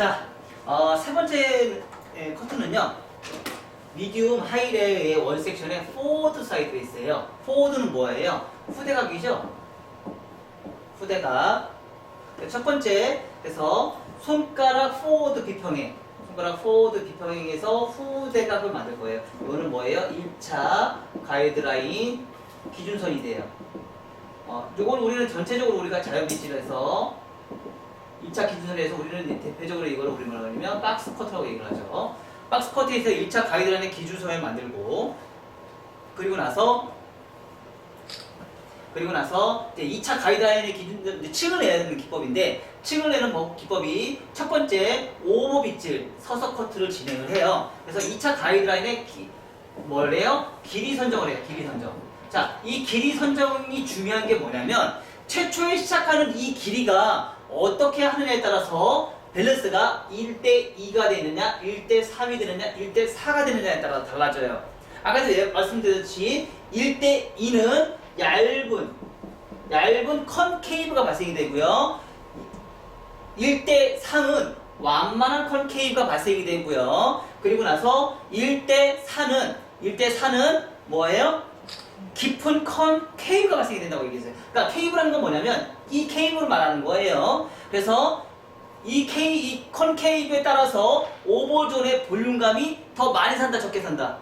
자, 어, 세 번째 에, 커트는요. 미디움 하이레의 원 섹션에 포워드 사이드가 있어요. 포워드는 뭐예요? 후대각이죠. 후대각. 네, 첫 번째, 그래서 손가락 포워드 비평행. 손가락 포워드 비평행에서 후대각을 만들 거예요. 이거는 뭐예요? 1차 가이드라인 기준선이 돼요. 어, 이걸 우리는 전체적으로 우리가 자연빛질에서 2차 기준선에서 우리는 대표적으로 이걸 우리 뭐라 하냐면 박스 커트라고 얘기를 하죠. 박스 커트에서 1차 가이드라인의 기준선을 만들고 그리고 나서 그리고 나서 이제 2차 가이드라인의 기준 층을 내는 기법인데 층을 내는 법- 기법이 첫 번째 오버 빗질 서서 커트를 진행을 해요. 그래서 2차 가이드라인의 기, 뭐래요? 길이 선정을 해요. 길이 선정. 자, 이 길이 선정이 중요한 게 뭐냐면 최초에 시작하는 이 길이가 어떻게 하느냐에 따라서 밸런스가 1대 2가 되느냐, 1대 3이 되느냐, 1대 4가 되느냐에 따라 달라져요. 아까도 예- 말씀드렸듯이 1대 2는 얇은 얇은 컨케이브가 발생이 되고요. 1대 3은 완만한 컨케이브가 발생이 되고요. 그리고 나서 1대 4는 1대 4는 뭐예요? 깊은 컨케이브가 발생이 된다고 얘기했어요. 그러니까 케이브라는 건 뭐냐면 이 케이브를 말하는 거예요. 그래서 이 케이 이 컨케이브에 따라서 오버존의 볼륨감이 더 많이 산다, 적게 산다.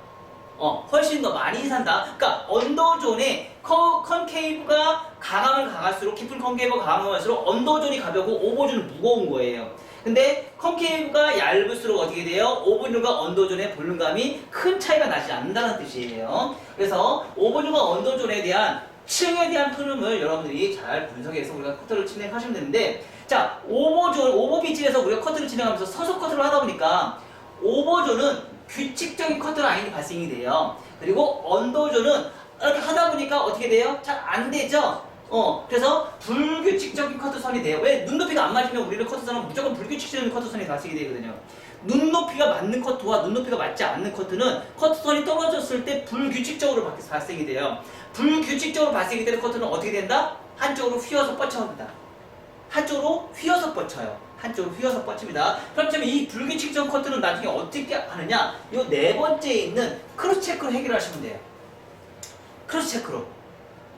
어, 훨씬 더 많이 산다. 그러니까 언더존의 커, 컨케이브가 강하면 강할수록 깊은 컨케이브가 강하면 갈수록 언더존이 가볍고 오버존은 무거운 거예요. 근데 컨케이브가 얇을수록 어떻게 돼요? 오버존과 언더존의 볼륨감이 큰 차이가 나지 않는다는 뜻이에요. 그래서 오버존과 언더존에 대한 층에 대한 흐름을 여러분들이 잘 분석해서 우리가 커트를 진행하시면 되는데 자 오버존 오버비질에서 우리가 커트를 진행하면서 서서 커트를 하다 보니까 오버존은 규칙적인 커트 라인이 발생이 돼요. 그리고 언더존은 이렇게 하다 보니까 어떻게 돼요? 잘 안 되죠? 어, 그래서 불규칙적인 커트선이 돼요. 왜? 눈높이가 안 맞으면 우리는 커트선은 무조건 불규칙적인 커트선이 발생이 되거든요. 눈높이가 맞는 커트와 눈높이가 맞지 않는 커트는 커트선이 떨어졌을 때 불규칙적으로 바- 발생이 돼요. 불규칙적으로 발생이 되는 커트는 어떻게 된다? 한쪽으로 휘어서 뻗쳐갑니다. 한쪽으로 휘어서 뻗쳐요. 한쪽으로 휘어서 뻗칩니다. 그렇다면 이 불규칙적 커트는 나중에 어떻게 하느냐? 이 네 번째에 있는 크로스 체크로 해결하시면 돼요. 크로스 체크로.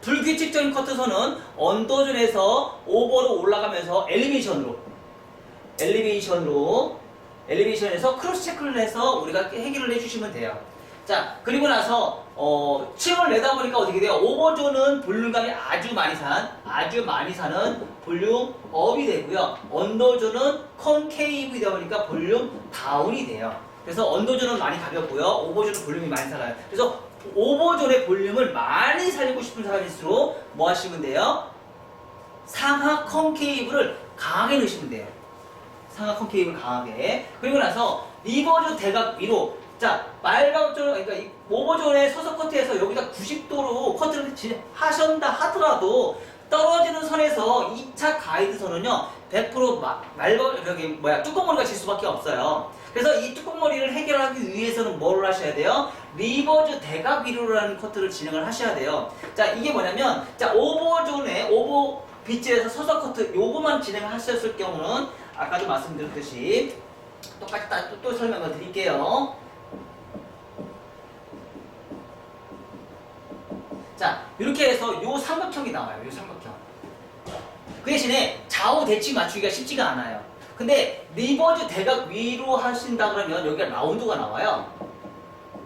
불규칙적인 커트선은 언더존에서 오버로 올라가면서 엘리베이션으로 엘리베이션으로 엘리베이션에서 크로스 체크를 해서 우리가 해결을 해주시면 돼요. 자 그리고 나서 어, 층을 내다 보니까 어떻게 돼요? 오버존은 볼륨감이 아주 많이 산 아주 많이 사는 볼륨 업이 되고요. 언더존은 컨케이브이 되다 보니까 볼륨 다운이 돼요. 그래서 언더존은 많이 가볍고요. 오버존은 볼륨이 많이 살아요. 그래서 오버존의 볼륨을 많이 살리고 싶은 사람일수록 뭐 하시면 돼요? 상하 컨케이브를 강하게 넣으시면 돼요. 상하 컨케이브를 강하게. 그리고 나서 리버즈 대각 위로. 자, 말각존, 그러니까 이 오버존의 서서 커트에서 여기다 90도로 커트를 진- 하신다 하더라도 떨어지는 선에서 2차 가이드선은요, 100% 마- 말각, 저기, 뭐야, 뚜껑머리가 질 수밖에 없어요. 그래서 이 뚜껑머리를 해결하기 위해서는 뭐를 하셔야 돼요? 리버즈 대각 위로라는 커트를 진행을 하셔야 돼요. 자, 이게 뭐냐면, 자, 오버존에, 오버 비치에서 서서 커트 요거만 진행을 하셨을 경우는 아까도 말씀드렸듯이 똑같이 다- 또, 또 설명을 드릴게요. 자, 이렇게 해서 요 삼각형이 나와요. 요 삼각형. 그 대신에 좌우 대칭 맞추기가 쉽지가 않아요. 근데 리버즈 대각 위로 하신다 그러면 여기가 라운드가 나와요.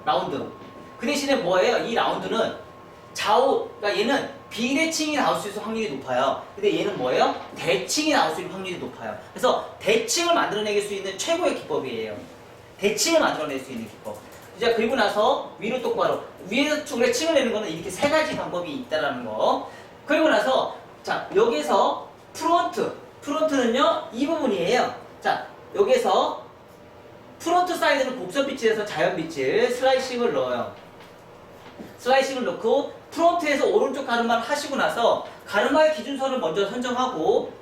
라운드. 그 대신에 뭐예요? 이 라운드는 좌우, 그러니까 얘는 비대칭이 나올 수 있을 확률이 높아요. 근데 얘는 뭐예요? 대칭이 나올 수 있는 확률이 높아요. 그래서 대칭을 만들어내길 수 있는 최고의 기법이에요. 대칭을 만들어낼 수 있는 기법. 이제 그리고 나서 위로 똑바로 위에서 우리가 층을 내는 거는 이렇게 세 가지 방법이 있다라는 거. 그리고 나서 자 여기서 프론트 프론트는요 이 부분이에요. 자 여기서 프론트 사이드는 곡선 빛에서 자연 빛을 슬라이싱을 넣어요. 슬라이싱을 넣고 프론트에서 오른쪽 가르마를 하시고 나서 가르마의 기준선을 먼저 선정하고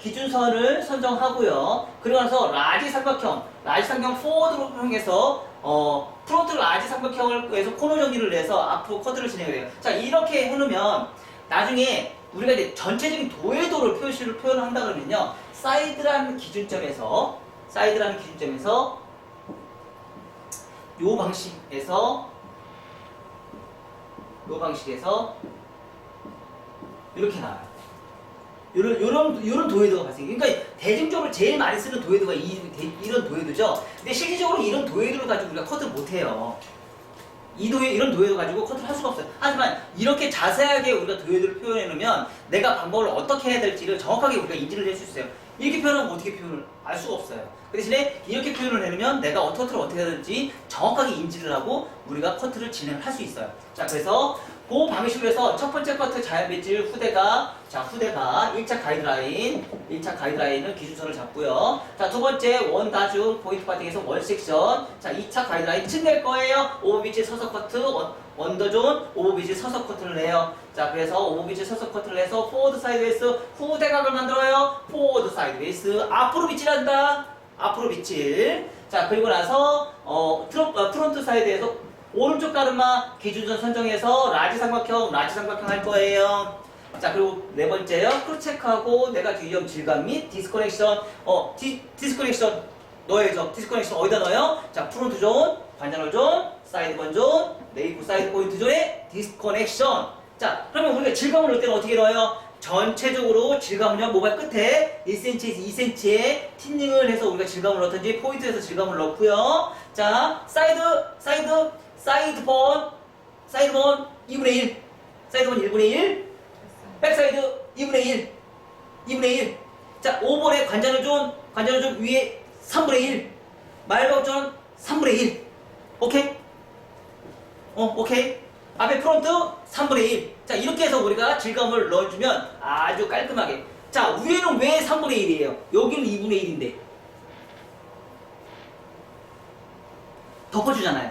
기준선을 선정하고요. 그리고 나서 라지 삼각형, 라지 삼각형 포워드로 향해서 어, 프론트 라지 삼각형을 해서 코너 정리를 내서 앞으로 커트를 진행을 해요. 자 이렇게 해놓으면 나중에 우리가 이제 전체적인 도해도를 표시를 표현한다 그러면요 사이드라는 기준점에서 사이드라는 기준점에서 요 방식에서 요 방식에서 이렇게 나와요. 요런 요런 요런 도해도가 발생해요. 그러니까 대중적으로 제일 많이 쓰는 도해도가 이, 런 도해도죠. 근데 실질적으로 이런 도해도를 가지고 우리가 커트를 못 해요. 이 도해 이런 도해도 가지고 커트를 할 수가 없어요. 하지만 이렇게 자세하게 우리가 도해도를 표현해 놓으면 내가 방법을 어떻게 해야 될지를 정확하게 우리가 인지를 할 수 있어요. 이렇게 표현하면 어떻게 표현을 알 수가 없어요. 그 대신에 이렇게 표현을 해놓으면 내가 어떻게 커트를 어떻게 될지 정확하게 인지를 하고 우리가 커트를 진행을 할 수 있어요. 자 그래서 그 방식으로 해서 첫 번째 커트 자연 배질 후대가 자 후대가 1차 가이드라인 1차 가이드라인을 기준선을 잡고요. 자 두 번째 원 다중 포인트 파팅에서 원 섹션 자 2차 가이드라인 층낼 거예요. 오버비치 서서 커트 원, 원더존 오버비치 서서 커트를 해요. 자 그래서 오버비치 서서 커트를 해서 포워드 사이드웨이스 후대각을 만들어요. 포워드 사이드웨이스 앞으로 비치한다. 앞으로 비칠. 자 그리고 나서 어, 트로, 어, 프론트 사이드에서 오른쪽 가르마 기준선 선정해서 라지 삼각형, 라지 삼각형 할 거예요. 자 그리고 네 번째요. 크로스 체크하고 내가 유형 질감 및 디스커넥션 어 디, 디스커넥션 넣어야죠. 디스커넥션 어디다 넣어요? 자 프론트 존, 관자놀 존, 사이드 번 존, 네이프 사이드 포인트 존의 디스커넥션. 자 그러면 우리가 질감을 넣을 때는 어떻게 넣어요? 전체적으로 질감은요 모발 끝에 1cm에서 2cm의 틴닝을 해서 우리가 질감을 넣든지 포인트에서 질감을 넣고요. 자 사이드 사이드 사이드 번 사이드 번 2분의 1 사이드 번 1분의 1 백사이드 2분의 1 2분의 1 자, 5번에 관자놀 존 관자놀 존 위에 3분의 1 말박 존 3분의 1 오케이? 어 오케이? 앞에 프론트 3분의 1 자 이렇게 해서 우리가 질감을 넣어주면 아주 깔끔하게. 자 위에는 왜 3분의 1이에요? 여기는 2분의 1인데. 덮어주잖아요.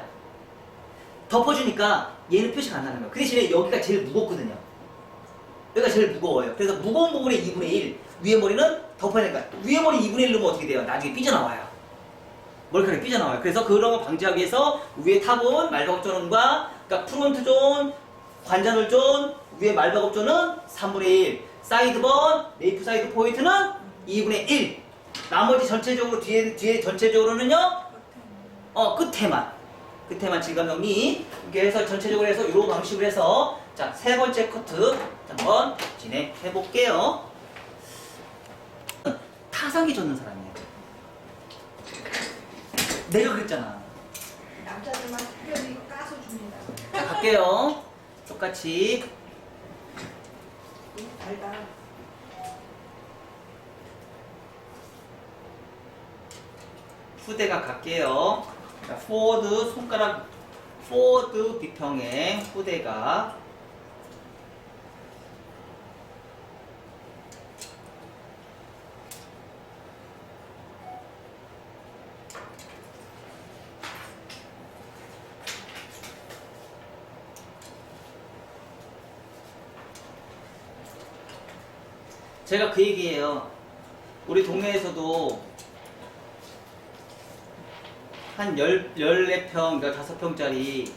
덮어주니까 얘는 표시가 안 나는 거예요. 그 대신에 여기가 제일 무겁거든요. 여기가 제일 무거워요. 그래서 무거운 부분에 2분의 1 위에 머리는 덮어야 되니까 위에 머리 2분의 1 넣으면 어떻게 돼요? 나중에 삐져나와요. 머리카락이 삐져나와요. 그래서 그런 거 방지하기 위해서 위에 탑은 말박업존과 그러니까 프론트 존, 관자놀 존, 위에 말박업존은 3분의 1, 사이드번, 네이프 사이드 포인트는 2분의 1. 나머지 전체적으로 뒤에 뒤에 전체적으로는요. 어 끝에만 끝에만 질감 정리 이렇게 해서 전체적으로 해서 이런 방식으로 해서 자 세 번째 커트 한번 진행해 볼게요. 타상이 젖는 사람이에요. 내가 그랬잖아. 남자들만 특별히 까서 줍니다. 자, 갈게요. 똑같이. 달다. 후대가 갈게요. 자, 포워드 손가락, 포워드 비평행 후대가. 제가 그 얘기예요. 우리 동네에서도 한 열, 14평, 그러니까 5평짜리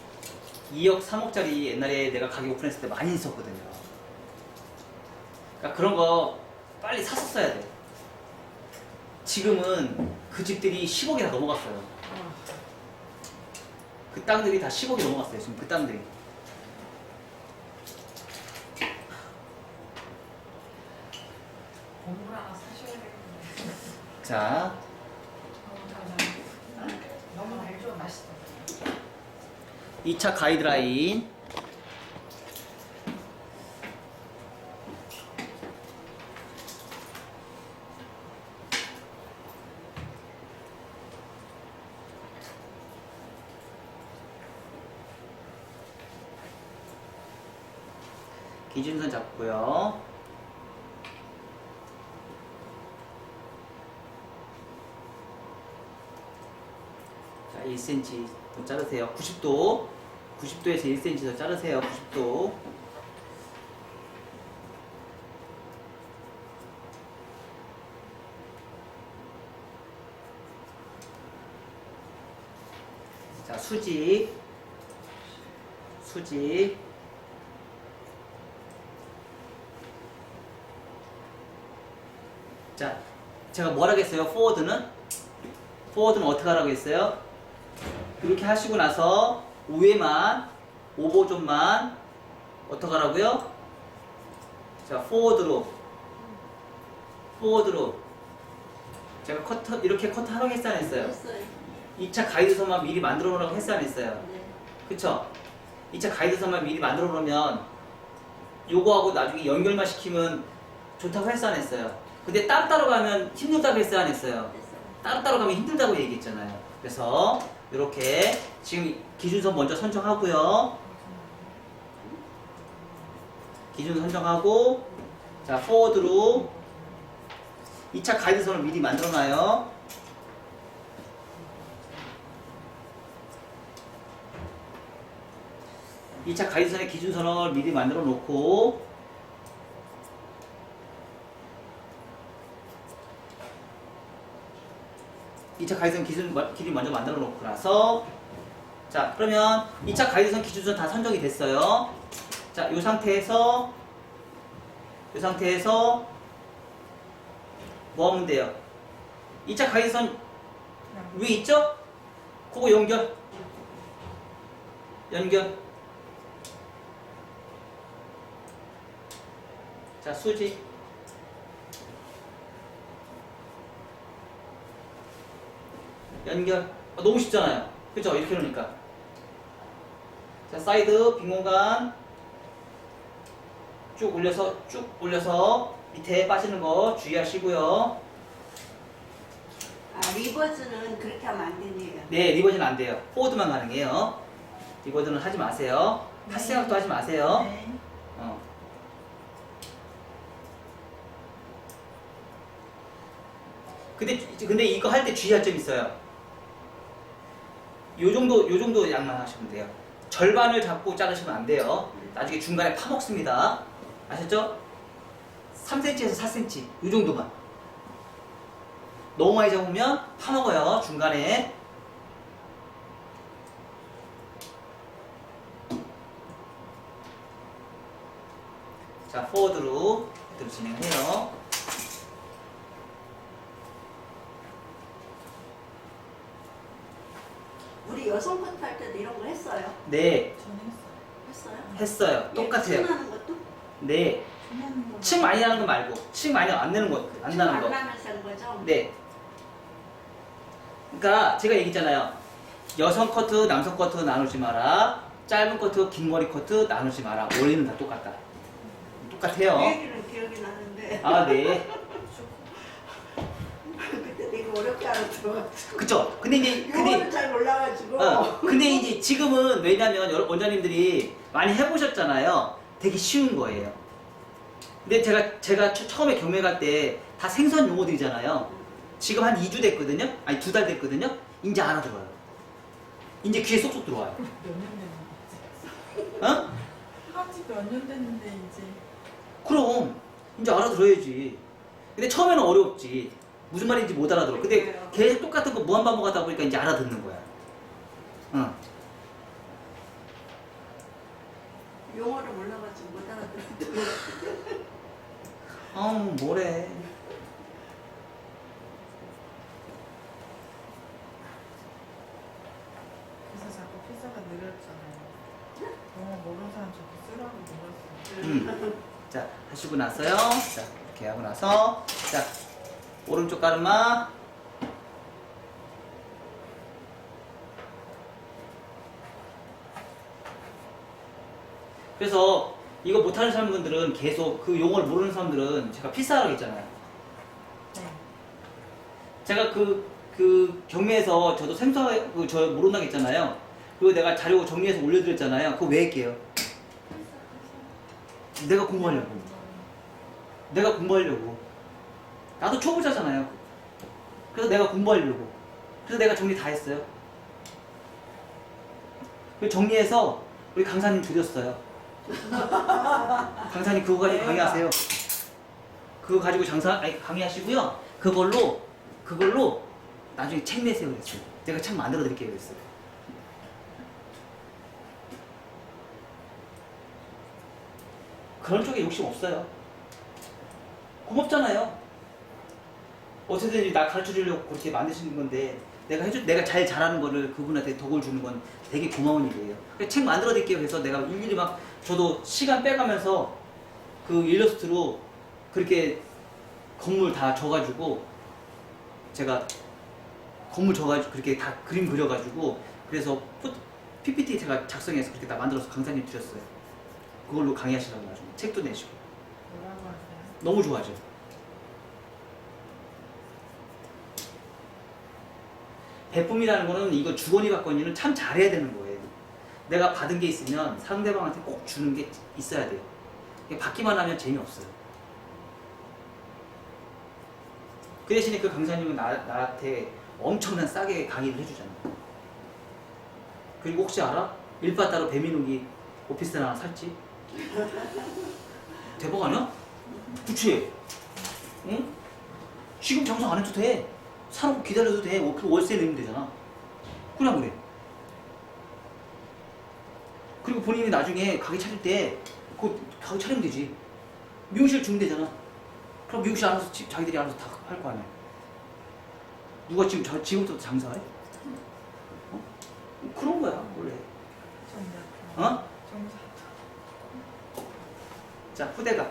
2억, 3억짜리 옛날에 내가 가게 오픈했을 때 많이 있었거든요. 그러니까 그런 거 빨리 샀었어야 돼. 지금은 그 집들이 10억이 다 넘어갔어요. 그 땅들이 다 10억이 넘어갔어요. 지금 그 땅들이. 건물 하나 사셔야 되겠네. 자, 너무 달죠? 맛있어. 2차 가이드라인. 기준선 잡고요. 자, 1cm 더 자르세요. 90도. 90도에서 1cm 더 자르세요. 90도. 자, 수직. 수직. 자, 제가 뭘 하겠어요? 포워드는 포워드는 어떻게 하라고 했어요? 이렇게 하시고 나서 위에만 오버존만 어떻게 하라고요? 자, 포워드로 포워드로 제가 커터 이렇게 커터 하라고 했어 안 했어요? 했어요. 2차 가이드서만 미리 만들어 놓으라고 했어 안 했어요? 네. 그쵸? 2차 가이드서만 미리 만들어 놓으면 요거하고 나중에 연결만 시키면 좋다고 했어 했어요? 근데 따로따로 가면 힘들다고 했어 안 했어요? 했어요. 따로따로 가면 힘들다고 얘기했잖아요. 그래서 이렇게 지금 기준선 먼저 선정하고요. 기준 선정하고 자 포워드로 2차 가이드선을 미리 만들어놔요. 이차 가이드선의 기준선을 미리 만들어 놓고 이차 가이드선 기준 길이 먼저 만들어 놓고 나서 자 그러면 2차 가이드선 기준선 다 선정이 됐어요. 자이 상태에서 이 상태에서 뭐 하면 돼요? 2차 가이드선 위에 있죠? 그거 연결 연결 자 수지 연결 아, 너무 쉽잖아요 그죠 이렇게 놓으니까 자 사이드 빈 공간 쭉 올려서 쭉 올려서 밑에 빠지는 거 주의하시고요 아 리버즈는 그렇게 하면 안 되네요. 네 리버즈는 안 돼요 포워드만 가능해요 리버드는 하지 마세요 할 네. 생각도 하지 마세요 네. 어. 근데 근데 이거 할 때 주의할 점 있어요. 요 정도 요 정도 양만 하시면 돼요. 절반을 잡고 자르시면 안 돼요. 나중에 중간에 파먹습니다. 아셨죠? 3cm에서 4cm 요 정도만. 너무 많이 잡으면 파먹어요 중간에. 자 포워드로 그대로 진행해요. 우리 여성 커트 할 때도 이런 거 했어요. 네 저는 했어요. 했어요. 똑같아요. 하는 것도 네. 하는. 층 많이 나는 거 말고 층 많이 안 내는 거, 안 나는 안 거. 거죠. 네. 그러니까 제가 얘기했잖아요. 여성 커트, 남성 커트 나누지 마라. 짧은 커트, 긴 머리 커트 나누지 마라. 원리는 다 똑같다. 똑같아요. 그 얘기는 기억이 나는데 아, 네. 어렵게 알아들어가지고 그쵸? 근데 이제, 근데, 용어를 잘 몰라가지고 어, 근데 이제 지금은 왜냐면 여러 원장님들이 많이 해보셨잖아요. 되게 쉬운 거예요. 근데 제가, 제가 처- 처음에 경매 갈 때 다 생선 용어들이잖아요. 지금 한 2주 됐거든요? 아니, 두 달 됐거든요? 이제 알아들어요. 이제 귀에 쏙쏙 들어와요. 몇년 됐는데. 어? 한지 몇 년 됐는데 이제. 그럼, 이제 알아들어야지. 근데 처음에는 어려웠지. 무슨 말인지 못 알아들어. 근데 그래요. 계속 똑같은 거 무한 반복하다 보니까 이제 알아듣는 거야. 응. 용어를 몰라가지고 못 알아들어. 아우, 뭐래. 그래서 자꾸 피자가 느렸잖아요. 영어 모르는 사람 자꾸 쓰라고 늘었어요. 음. 자, 하시고 나서요. 자, 이렇게 하고 나서. 자, 오른쪽 가르마. 그래서 이거 못하는 사람들은 계속 그 용어를 모르는 사람들은 제가 필사하라고 했잖아요. 네. 제가 그, 그 경매에서 저도 생사, 그, 저 모른다고 했잖아요. 그리고 내가 자료 정리해서 올려드렸잖아요. 그거 왜 할게요? 내가 공부하려고. 내가 공부하려고. 나도 초보자잖아요. 그래서 내가 공부하려고. 그래서 내가 정리 다 했어요. 그 정리해서 우리 강사님 드렸어요. 강사님 그거 가지고 강의하세요. 그거 가지고 장사 아니 강의하시고요. 그걸로 그걸로 나중에 책 내세요 그랬어요. 내가 책 만들어 드릴게요 그랬어요. 그런 쪽에 욕심 없어요. 고맙잖아요. 어쨌든 나 가르쳐 주려고 그렇게 만드시는 건데 내가 해주 내가 잘 잘하는 거를 그분한테 덕을 주는 건 되게 고마운 일이에요. 책 만들어 드릴게요. 그래서 내가 일일이 막 저도 시간 빼가면서 그 일러스트로 그렇게 건물 다 져가지고 제가 건물 져가지고 그렇게 다 그림 그려가지고 그래서 푸- PPT 제가 작성해서 그렇게 다 만들어서 강사님 드렸어요. 그걸로 강의하시라고 나중에 책도 내시고? 너무 좋아져. 배품이라는 거는 이거 주거니 받거니는 참 잘해야 되는 거예요. 내가 받은 게 있으면 상대방한테 꼭 주는 게 있어야 돼요. 받기만 하면 재미없어요. 그 대신에 그 강사님은 나, 나한테 엄청난 싸게 강의를 해주잖아. 그리고 혹시 알아? 일바 따로 배민욱이 오피스 하나 살지? 대박 아니야? 그치? 응? 지금 장사 안 해도 돼. 사놓고 기다려도 돼. 월- 그 월세 내면 되잖아. 그냥 그래. 그리고 본인이 나중에 가게 차릴 때, 그 가게 차리면 되지. 미용실 주면 되잖아. 그럼 미용실 알아서, 지- 자기들이 알아서 다 할 거 아니야. 누가 지금, 자, 지금부터 장사해? 어? 그런 거야, 원래. 정답. 어? 정답. 자, 후대가.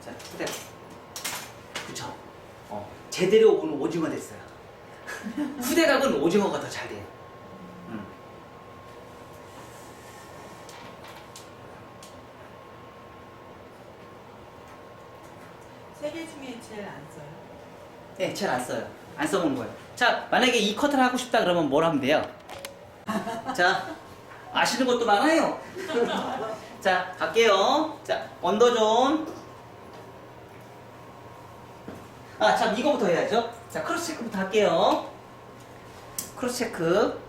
자, 후대가. 그쵸? 어, 제대로 오는 오징어 됐어요. 후대각은 오징어가 더 잘 돼요. 음. 세 개 중에 제일 안 써요. 네, 제일 안 써요. 안 써먹는 거예요. 자, 만약에 이 커트를 하고 싶다 그러면 뭘 하면 돼요? 자, 아시는 것도 많아요. 자, 갈게요. 자, 언더존. 아, 참, 이거부터 해야죠. 자, 크로스 체크부터 할게요. 크로스 체크.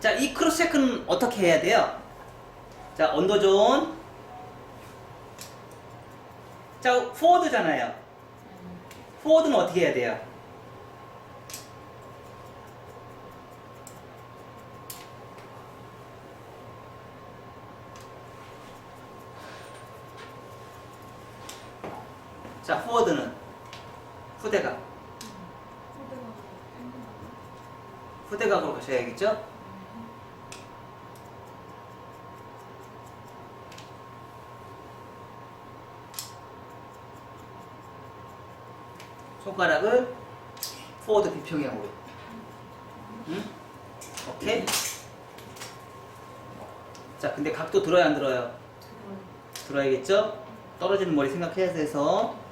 자, 이 크로스 체크는 어떻게 해야 돼요? 자, 언더존. 자, 포워드잖아요. 포워드는 어떻게 해야 돼요? 자, 포워드는 후대각. 후대각으로 가셔야겠죠? 손가락을 포워드 비평형으로. 응? 오케이? 자, 근데 각도 들어야 안 들어요? 들어야겠죠? 떨어지는 머리 생각해야 돼서.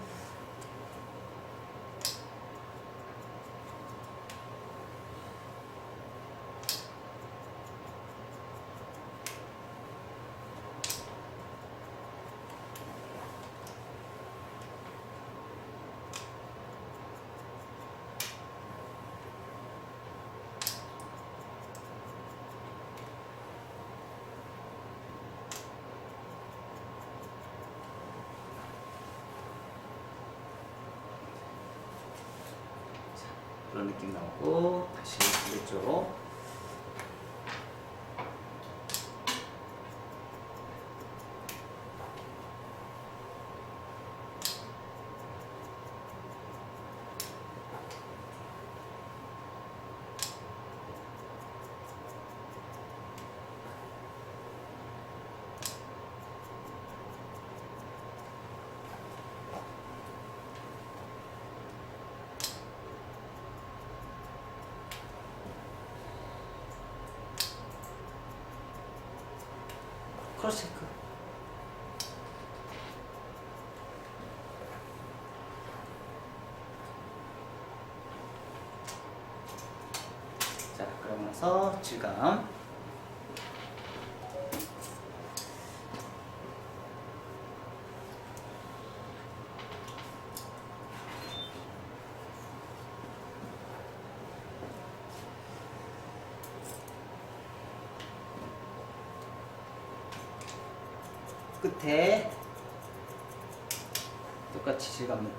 그런 느낌 나오고 다시 반대쪽 크로스 체크 자 그러고 나서 질감 끝에 똑같이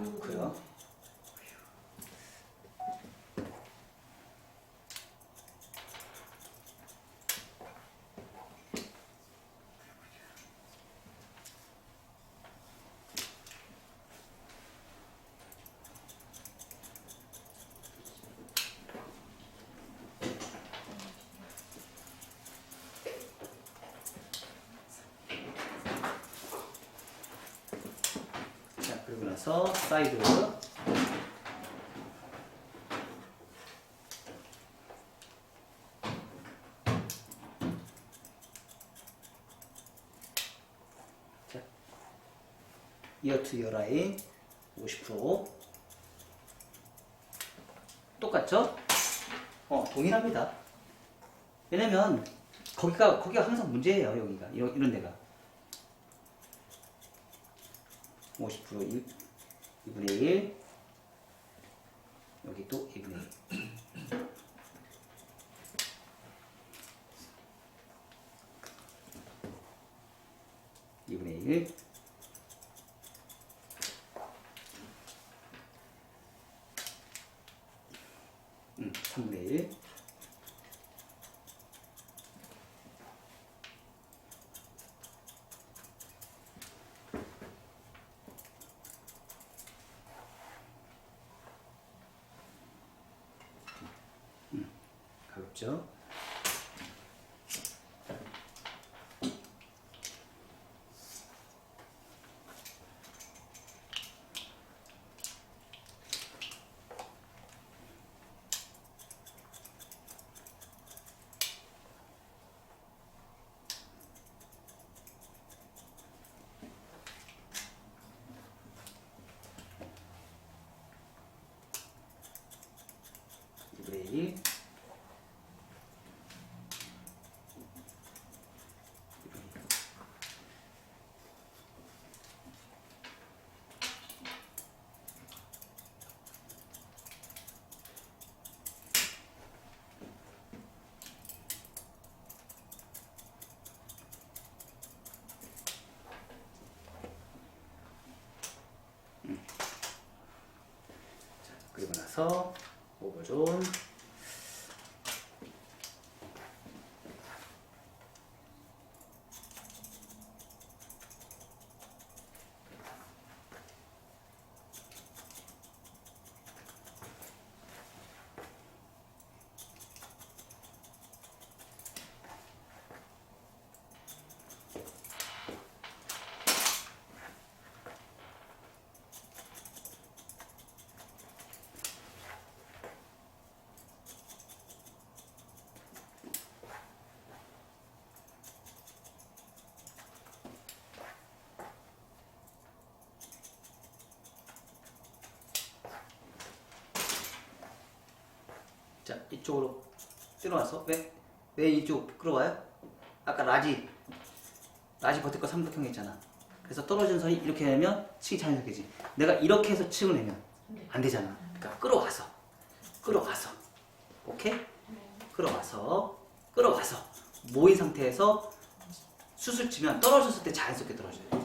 놓고요. 자, 나서 사이드. 자, 이어 투 이어 라인 50% 똑같죠? 어, 동일합니다. 왜냐면 거기가 거기가 항상 문제예요, 여기가. 이런, 이런 데가. 50% 1, 2분의 1 여기 또 2분의 1 2분의 1 음, 3분의 1 가볍죠? 이분의 1 자, 나서 오버존 자 이쪽으로 끌어와서 왜? 왜 이쪽 끌어와요? 아까 라지 라지 버티고 삼각형 했잖아. 그래서 떨어진 선이 이렇게 되면 층이 자연스럽게지. 내가 이렇게 해서 층을 내면 안 되잖아. 그러니까 끌어와서 끌어와서. 오케이? 끌어와서 끌어와서 모인 상태에서 수술 치면 떨어졌을 때 자연스럽게 떨어져요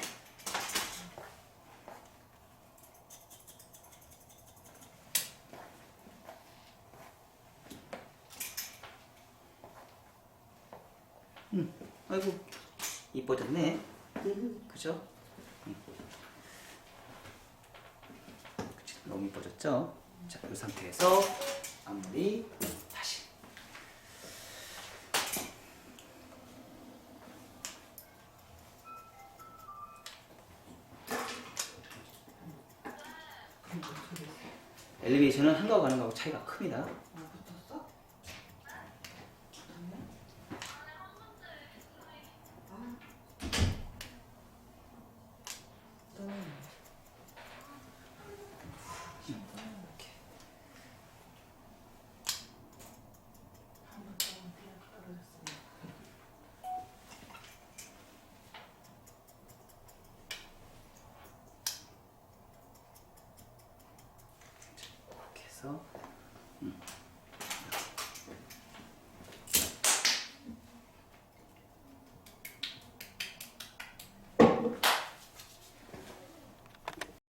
아이고 이뻐졌네 그죠? 응. 그치, 너무 이뻐졌죠? 자, 이 상태에서 앞머리 다시 엘리베이션은 한 가고 가는 거하고 차이가 큽니다